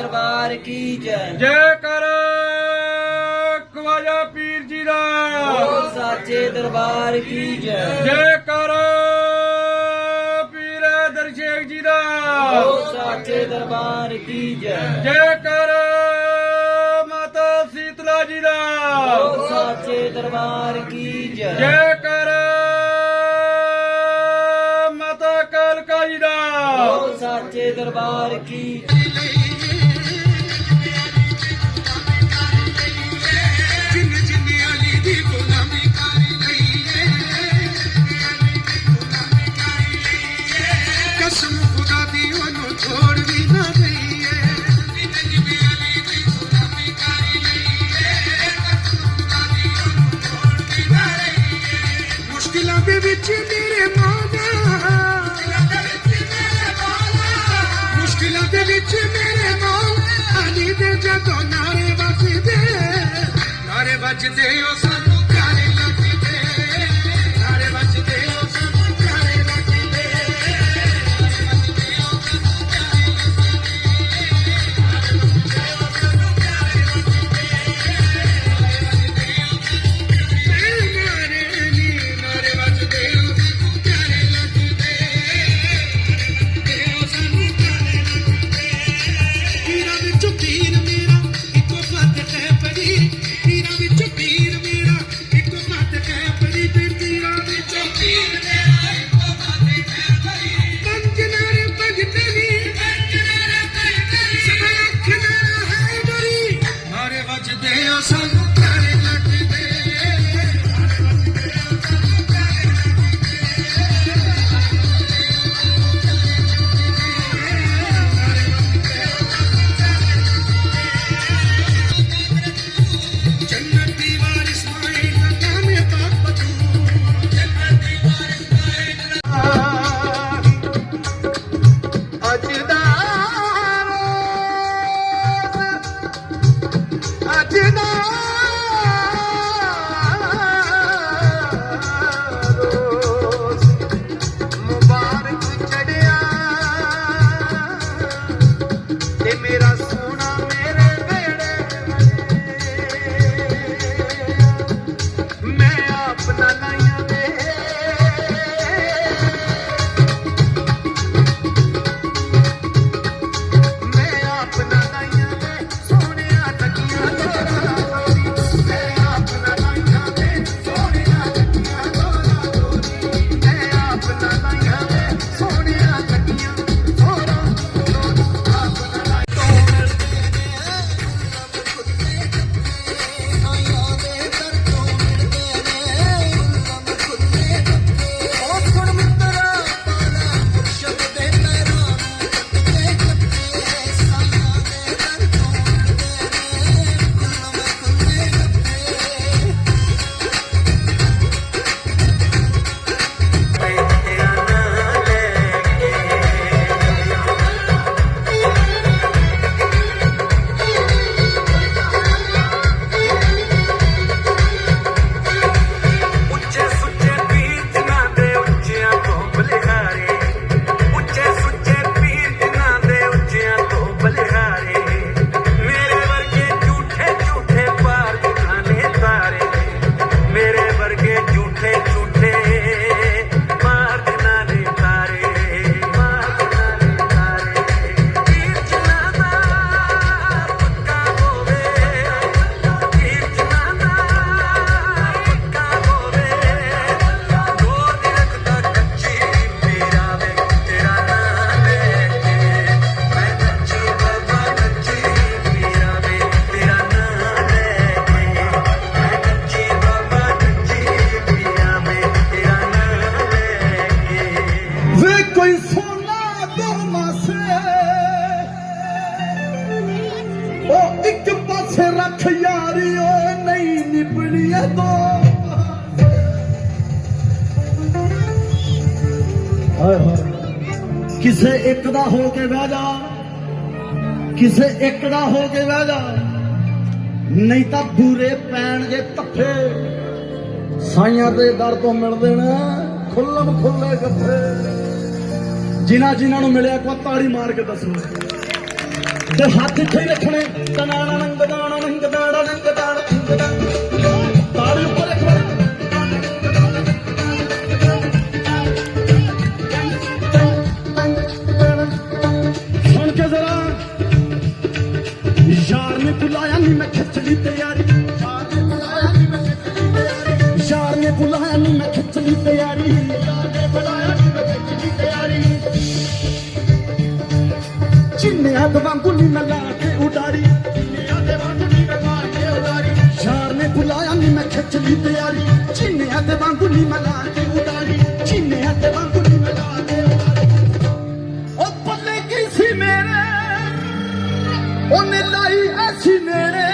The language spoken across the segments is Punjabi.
ਦਰਬਾਰ ਕੀ ਜੈ। ਜੈ ਕਰ ਖਵਾਜਾ ਪੀਰ ਜੀ ਦਾ ਬੋਲ ਸਾਚੇ ਦਰਬਾਰ ਕੀ ਜੈ। ਜੈ ਕਰ ਪੀਰ ਦਰਸ਼ੇਖ ਜੀ ਦਾ ਬੋਲ ਸਾਚੇ ਦਰਬਾਰ ਕੀ ਜੈ। ਜੈ ਕਰ ਮਾਤਾ ਸੀਤਲਾ ਜੀ ਦਾ ਬੋਲ ਸਾਚੇ ਦਰਬਾਰ ਕੀ ਜੈ। ਜੈ ਕਰ ਮਾਤਾ ਕਲਕਾ ਜੀ ਦਾ ਬੋਲ ਸਾਚੇ ਦਰਬਾਰ ਕੀ ਜੈ। de Deus. টাকাই ਦਾ ਹੋ ਕੇ ਬਹਿ ਜਾ। ਕਿਸੇ ਇੱਕ ਦਾ ਹੋ ਕੇ ਬਹਿ ਜਾ। ਨਹੀਂ ਤਾਂ ਬੂਰੇ ਪੈਣਗੇ ਤੱਫੇ ਸਾਈਆਂ ਦੇ ਦਰ ਤੋਂ ਮਿਲਦੇ ਨੇ ਖੁੱਲਮ ਖੁੱਲੇ ਗੱਫੇ ਜਿਨ੍ਹਾਂ ਜਿਨ੍ਹਾਂ ਨੂੰ ਮਿਲਿਆ ਕੋ ਤਾੜੀ ਮਾਰ ਕੇ ਦੱਸੋ ਤੇ ਹੱਥ ਇੱਥੇ ਰੱਖਣੇ। ਤਨਾਣਾ ਨੰਗ ਦਾਣਾ ਨੰਗ ਦਾੜਾ ਬੁਲਾਇਆ ਨਹੀਂ ਮੈਂ ਖਿੱਚ ਲਈ ਤਿਆਰੀ ਯਾਰ ਨੇ ਬੁਲਾਇਆ ਨਹੀਂ ਮੈਂ ਖਿੱਚ ਲਈ ਤਿਆਰੀ। ਯਾਰ ਨੇ ਬੁਲਾਇਆ ਨਹੀਂ ਮੈਂ ਖਿੱਚ ਲਈ ਤਿਆਰੀ ਯਾਰ ਨੇ ਬੁਲਾਇਆ ਨਹੀਂ ਮੈਂ ਖਿੱਚ ਲਈ ਤਿਆਰੀ। ਚਿੰਨਿਆਂ ਦੇ ਵਾਂਗੂ ਨੀ ਮੈਂ ਲਾ ਕੇ ਉਡਾਰੀ। ਚਿੰਨਿਆਂ ਦੇ ਵਾਂਗੂ ਨੀ ਮੈਂ ਲਾ ਕੇ ਉਡਾਰੀ ਯਾਰ ਨੇ ਬੁਲਾਇਆ ਨੀ ਮੈਂ ਖਿੱਚ ਲਈ ਤਿਆਰੀ। ਚਿੰਨਿਆਂ ਦੇ ਵਾਂਗੂ ਨਹੀਂ ਮੈਂ ਲਾ ਕੇ ਉਡਾਰੀ। ਚਿੰਨਿਆਂ ਦੇ ਵਾਂਗੂ ਨਹੀਂ ਮੈਂ ਲਾ ਕੇ ਉਡਾਰੀ। ਉਹ ਪੱਲੇ ਕੀ ਸੀ ਮੇਰੇ? ਉਹਨੇ ਲਾਈ ਐਸੀ ਨੇੜੇ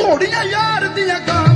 ਘੋੜੀਆਂ ਯਾਰ ਦੀਆਂ ਗਾਂ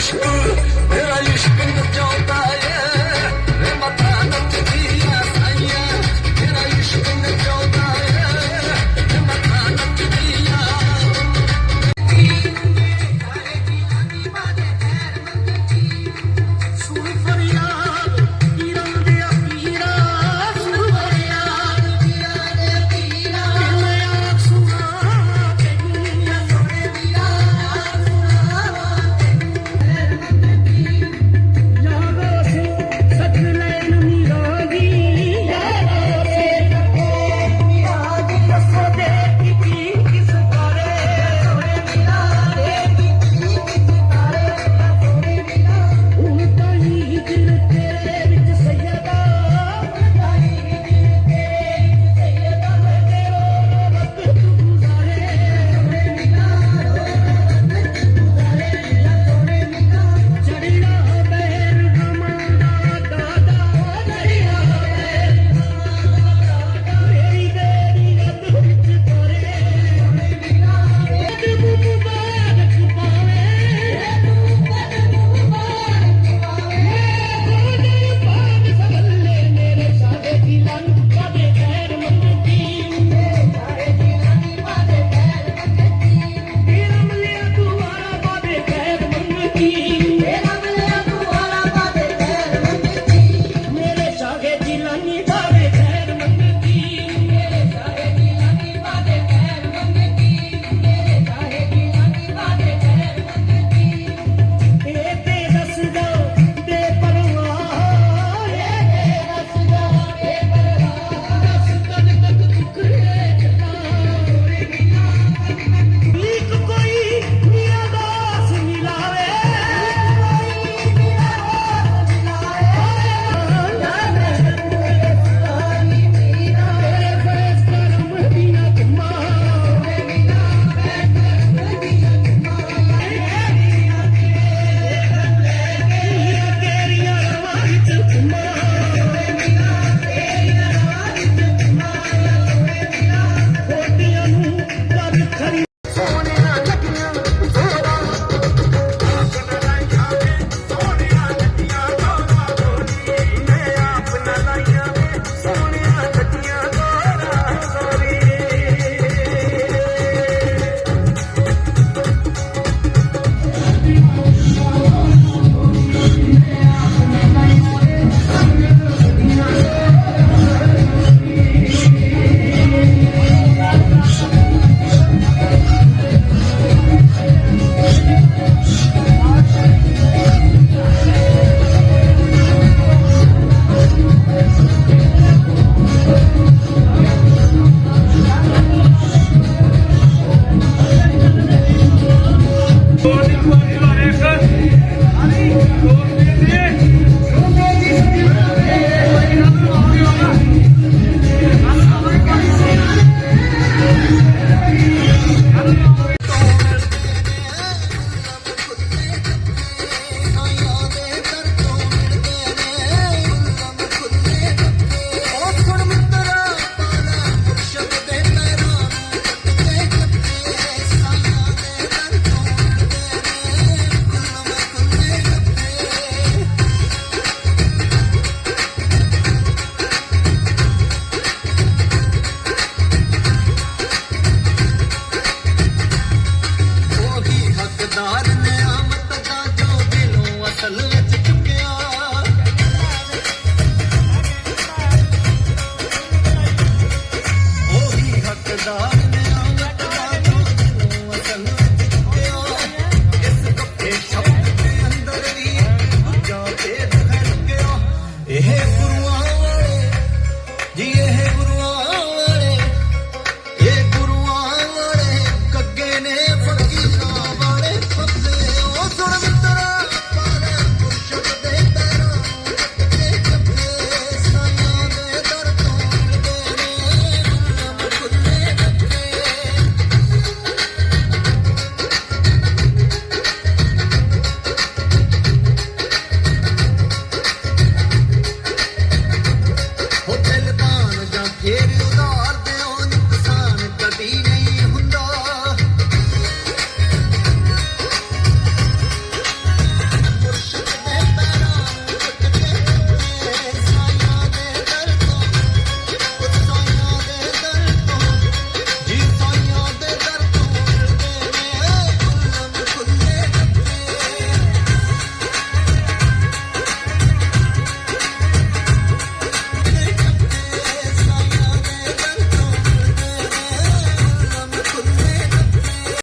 Peace.